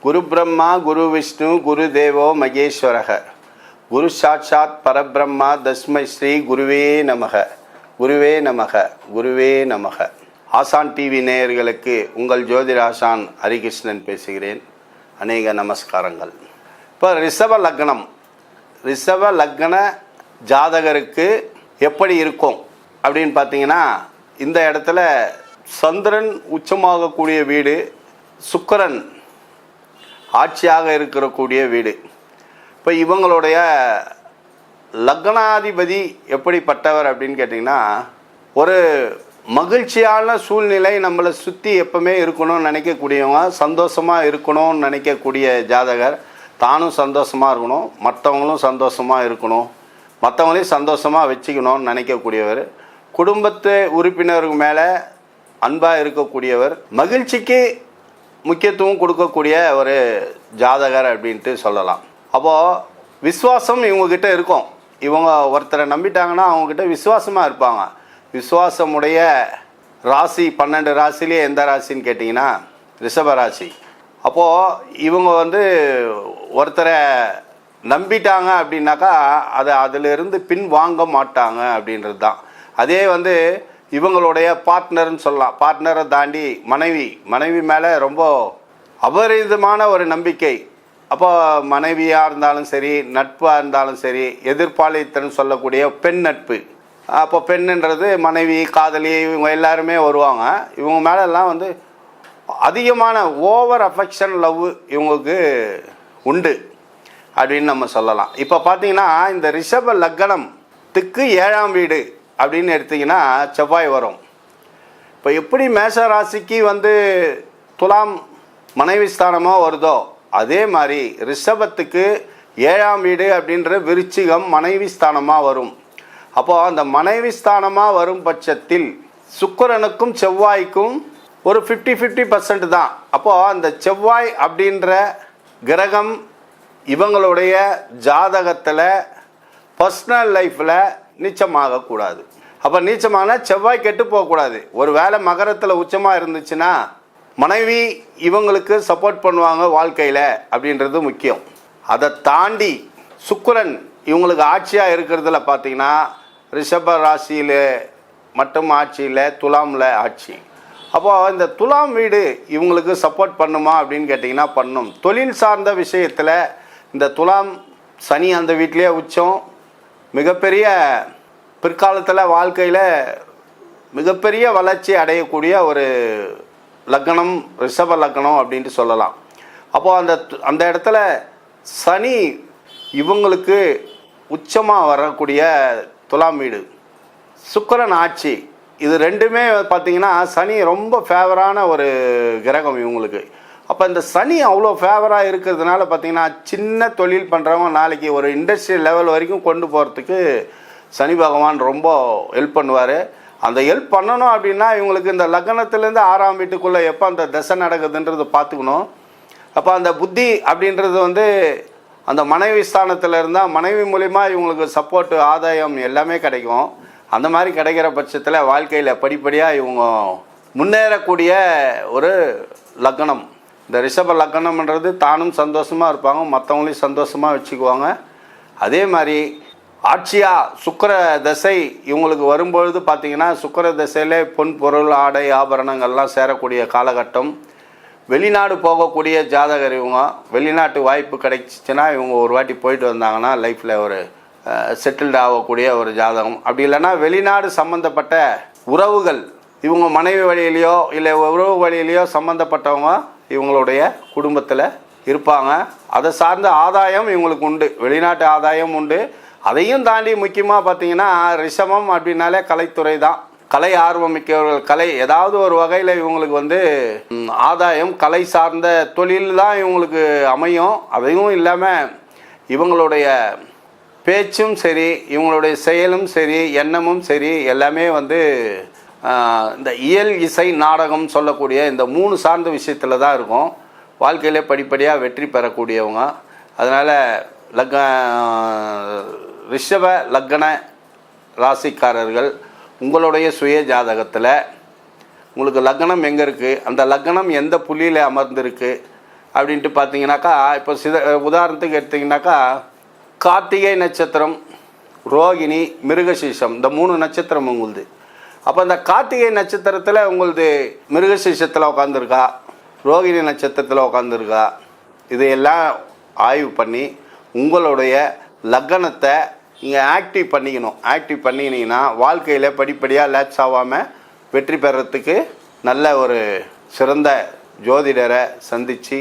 குரு பிரம்மா குரு விஷ்ணு குரு தேவோ மகேஸ்வரக. குரு சாட்சாத் பரபிரம்மா தஸ்மை ஸ்ரீ குருவே நமக. குருவே நமக குருவே நமக. ஆசான் டிவி நேயர்களுக்கு உங்கள் ஜோதிட ஆசான் ஹரிகிருஷ்ணன் பேசுகிறேன். அநேக நமஸ்காரங்கள். இப்போ ரிஷப லக்னம். ரிஷப லக்ன ஜாதகருக்கு எப்படி இருக்கும்? அப்படின்னு பார்த்தீங்கன்னா இந்த இடத்துல சந்திரன் உச்சமாகக்கூடிய வீடு சுக்கரன் ஆட்சியாக இருக்கக்கூடிய வீடு. இப்போ இவங்களுடைய லக்னாதிபதி எப்படிப்பட்டவர் அப்படின்னு கேட்டிங்கன்னா ஒரு மகிழ்ச்சியான சூழ்நிலை நம்மளை சுற்றி எப்பவுமே இருக்கணும்னு நினைக்கக்கூடியவங்க சந்தோஷமாக இருக்கணும்னு நினைக்கக்கூடிய ஜாதகர் தானும் சந்தோஷமாக இருக்கணும் மற்றவங்களும் சந்தோஷமாக இருக்கணும் மற்றவங்களையும் சந்தோஷமாக வச்சுக்கணும்னு நினைக்கக்கூடியவர். குடும்பத்து உறுப்பினருக்கு மேலே அன்பாக இருக்கக்கூடியவர். மகிழ்ச்சிக்கு முக்கியத்துவம் கொடுக்கக்கூடிய ஒரு ஜாதகர் அப்படின்ட்டு சொல்லலாம். அப்போது விசுவாசம் இவங்கக்கிட்ட இருக்கும். இவங்க ஒருத்தரை நம்பிட்டாங்கன்னா அவங்கக்கிட்ட விசுவாசமாக இருப்பாங்க. விசுவாசமுடைய ராசி பன்னெண்டு ராசிலேயே எந்த ராசின்னு கேட்டிங்கன்னா ரிஷப ராசி. அப்போது இவங்க வந்து ஒருத்தரை நம்பிட்டாங்க அப்படின்னாக்கா அதை அதிலிருந்து பின் வாங்க மாட்டாங்க அப்படின்றது தான் அதே வந்து இவங்களுடைய பார்ட்னர்னு சொல்லலாம். பார்ட்னரை தாண்டி மனைவி. மனைவி மேலே ரொம்ப அபரிதமான ஒரு நம்பிக்கை. அப்போ மனைவியாக இருந்தாலும் சரி நட்பாக இருந்தாலும் சரி எதிர்ப்பாளித்தன்னு சொல்லக்கூடிய பெண் நட்பு. அப்போ பெண்ணுன்றது மனைவி காதலி இவங்க எல்லாருமே வருவாங்க. இவங்க மேலெல்லாம் வந்து அதிகமான ஓவர் அஃபெக்ஷன் லவ் இவங்களுக்கு உண்டு அப்படின்னு நம்ம சொல்லலாம். இப்போ பார்த்தீங்கன்னா இந்த ரிஷப லக்னத்துக்கு ஏழாம் வீடு. அப்படின்னு எடுத்திங்கன்னா செவ்வாய் வரும். இப்போ எப்படி மேஷ ராசிக்கு வந்து துலாம் மனைவி ஸ்தானமாக வருதோ அதே மாதிரி ரிஷபத்துக்கு ஏழாம் வீடு அப்படின்ற விருச்சிகம் மனைவி ஸ்தானமாக வரும். அப்போது அந்த மனைவி ஸ்தானமாக வரும் பட்சத்தில் சுக்கரனுக்கும் செவ்வாய்க்கும் ஒரு ஃபிஃப்டி ஃபிஃப்டி பர்சன்ட் தான். அப்போது அந்த செவ்வாய் அப்படின்ற கிரகம் இவங்களுடைய ஜாதகத்தில் பர்சனல் லைஃப்பில் நீச்சமாகக்கூடாது. அப்போ நீச்சமான செவ்வாய் கெட்டு போகக்கூடாது. ஒரு வேளை மகரத்தில் உச்சமாக இருந்துச்சுன்னா மனைவி இவங்களுக்கு சப்போர்ட் பண்ணுவாங்க வாழ்க்கையில் அப்படின்றது முக்கியம். அதை தாண்டி சுக்கரன் இவங்களுக்கு ஆட்சியாக இருக்கிறதுல பார்த்தீங்கன்னா ரிஷப ராசியில் மட்டும் ஆட்சியில் துலாமில் ஆட்சி. அப்போ இந்த துலாம் வீடு இவங்களுக்கு சப்போர்ட் பண்ணுமா அப்படின்னு கேட்டிங்கன்னா பண்ணும். தொழில் சார்ந்த விஷயத்தில் இந்த துலாம் சனி அந்த வீட்டிலேயே உச்சம் மிகப்பெரிய பிற்காலத்தில் வாழ்க்கையில் மிகப்பெரிய வளர்ச்சி அடையக்கூடிய ஒரு லக்னம் ரிஷப லக்னம் அப்படின்ட்டு சொல்லலாம். அப்போது அந்த அந்த இடத்துல சனி இவங்களுக்கு உச்சமாக வரக்கூடிய துலாம் வீடு. சுக்கரன் ஆட்சி. இது ரெண்டுமே பார்த்தீங்கன்னா சனி ரொம்ப ஃபேவரான ஒரு கிரகம் இவங்களுக்கு. அப்போ இந்த சனி அவ்வளோ ஃபேவராக இருக்கிறதுனால பார்த்தீங்கன்னா சின்ன தொழில் பண்ணுறவங்க நாளைக்கு ஒரு இண்டஸ்ட்ரியல் லெவல் வரைக்கும் கொண்டு போகிறதுக்கு சனி பகவான் ரொம்ப ஹெல்ப் பண்ணுவார். அந்த ஹெல்ப் பண்ணணும் அப்படின்னா இவங்களுக்கு இந்த லக்னத்துலேருந்து ஆறாம் வீட்டுக்குள்ளே எப்போ அந்த தசை நடக்குதுன்றது பார்த்துக்கணும். அப்போ அந்த புத்தி அப்படின்றது வந்து அந்த மனைவி ஸ்தானத்தில் இருந்தால் மனைவி மூலிமா இவங்களுக்கு சப்போர்ட்டு ஆதாயம் எல்லாமே கிடைக்கும். அந்த மாதிரி கிடைக்கிற பட்சத்தில் வாழ்க்கையில் படிப்படியாக இவங்க முன்னேறக்கூடிய ஒரு லக்னம். இந்த ரிஷப லக்கணம்ன்றது தானும் சந்தோஷமாக இருப்பாங்க மற்றவங்களையும் சந்தோஷமாக வச்சுக்குவாங்க. அதே மாதிரி ஆட்சியா சுக்கர தசை இவங்களுக்கு வரும்பொழுது பார்த்தீங்கன்னா சுக்கர தசையிலே பொன் பொருள் ஆடை ஆபரணங்கள்லாம் சேரக்கூடிய காலகட்டம். வெளிநாடு போகக்கூடிய ஜாதகர் இவங்க வெளிநாட்டு வாய்ப்பு கிடைச்சிச்சுன்னா இவங்க ஒரு வாட்டி போயிட்டு வந்தாங்கன்னா லைஃப்பில் ஒரு செட்டில்டு ஆகக்கூடிய ஒரு ஜாதகம். அப்படி இல்லைன்னா வெளிநாடு சம்மந்தப்பட்ட உறவுகள் இவங்க மனைவி வழியிலையோ இல்லை உறவு வழியிலையோ சம்மந்தப்பட்டவங்க இவங்களுடைய குடும்பத்தில் இருப்பாங்க. அதை சார்ந்த ஆதாயம் இவங்களுக்கு உண்டு. வெளிநாட்டு ஆதாயம் உண்டு. அதையும் தாண்டி முக்கியமாக பார்த்தீங்கன்னா ரிஷமம் அப்படின்னாலே கலைத்துறை தான். கலை ஆர்வம் மிக்கவர்கள் கலை ஏதாவது ஒரு வகையில் இவங்களுக்கு வந்து ஆதாயம் கலை சார்ந்த தொழில் தான் இவங்களுக்கு அமையும். அதையும் இல்லாமல் இவங்களுடைய பேச்சும் சரி இவங்களுடைய செயலும் சரி எண்ணமும் சரி எல்லாமே வந்து இந்த இயல் இசை நாடகம் சொல்லக்கூடிய இந்த மூணு சார்ந்த விஷயத்தில் தான் இருக்கும். வாழ்க்கையிலே படிப்படியாக வெற்றி பெறக்கூடியவங்க. அதனால் லக்க ரிஷப லக்ன ராசிக்காரர்கள் உங்களுடைய சுய ஜாதகத்தில் உங்களுக்கு லக்னம் எங்கே இருக்குது அந்த லக்னம் எந்த புள்ளியில் அமர்ந்திருக்கு? அப்படின்ட்டு பார்த்தீங்கன்னாக்கா இப்போ சித உதாரணத்துக்கு எடுத்தீங்கன்னாக்கா கார்த்திகை நட்சத்திரம் ரோகிணி மிருகசீஷம் இந்த மூணு நட்சத்திரம் உங்களுது. அப்போ இந்த கார்த்திகை நட்சத்திரத்தில் உங்களுது மிருகசீஷத்தில் உட்காந்துருக்கா ரோகிணி நட்சத்திரத்தில் உட்காந்துருக்கா இதையெல்லாம் ஆய்வு பண்ணி உங்களுடைய லக்னத்தை நீங்கள் ஆக்டிவ் பண்ணிக்கணும். ஆக்டிவ் பண்ணிக்கினீங்கன்னா வாழ்க்கையில் படிப்படியாக லேட்ஸ் ஆகாமல் வெற்றி பெறத்துக்கு நல்ல ஒரு சிறந்த ஜோதிடரை சந்தித்து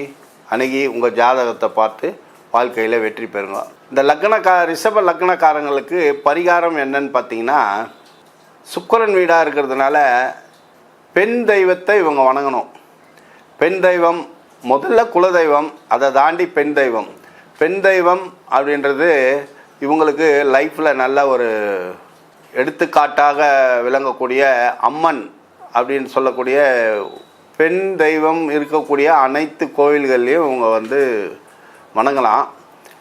அணுகி உங்கள் ஜாதகத்தை பார்த்து வாழ்க்கையில் வெற்றி பெறுங்க. இந்த லக்னக்கா ரிஷப லக்னக்காரங்களுக்கு பரிகாரம் என்னன்னு பார்த்தீங்கன்னா சுக்கிரன் வீடாக இருக்கிறதுனால பெண் தெய்வத்தை இவங்க வணங்கணும். பெண் தெய்வம் முதல்ல குலதெய்வம் அதை தாண்டி பெண் தெய்வம். பெண் தெய்வம் அப்படின்றது இவங்களுக்கு லைஃப்பில் நல்ல ஒரு எடுத்துக்காட்டாக விளங்கக்கூடிய அம்மன் அப்படின்னு சொல்லக்கூடிய பெண் தெய்வம் இருக்கக்கூடிய அனைத்து கோவில்கள்லேயும் இவங்க வந்து வணங்கலாம்.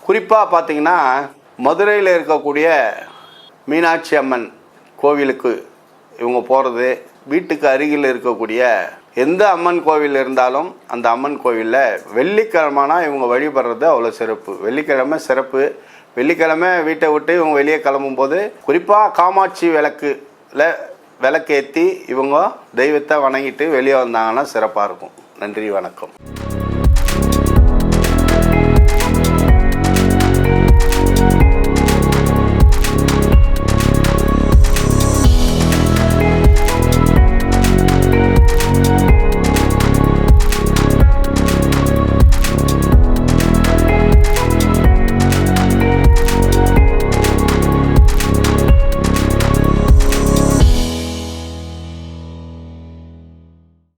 குறிப்பாக பார்த்தீங்கன்னா மதுரையில் இருக்கக்கூடிய மீனாட்சி அம்மன். கோவிலுக்கு இவங்க போகிறது வீட்டுக்கு அருகில் இருக்கக்கூடிய எந்த அம்மன் கோவில் இருந்தாலும் அந்த அம்மன் கோவிலில் வெள்ளிக்கிழமைனா இவங்க வழிபடுறது அவ்வளோ சிறப்பு. வெள்ளிக்கிழமை சிறப்பு. வெள்ளிக்கிழமை வீட்டை விட்டு இவங்க வெளியே கிளம்பும்போது குறிப்பாக காமாட்சி விளக்குல விளக்கேற்றி இவங்க தெய்வத்தை வணங்கிட்டு வெளியே வந்தாங்கன்னா சிறப்பாக இருக்கும். நன்றி வணக்கம்.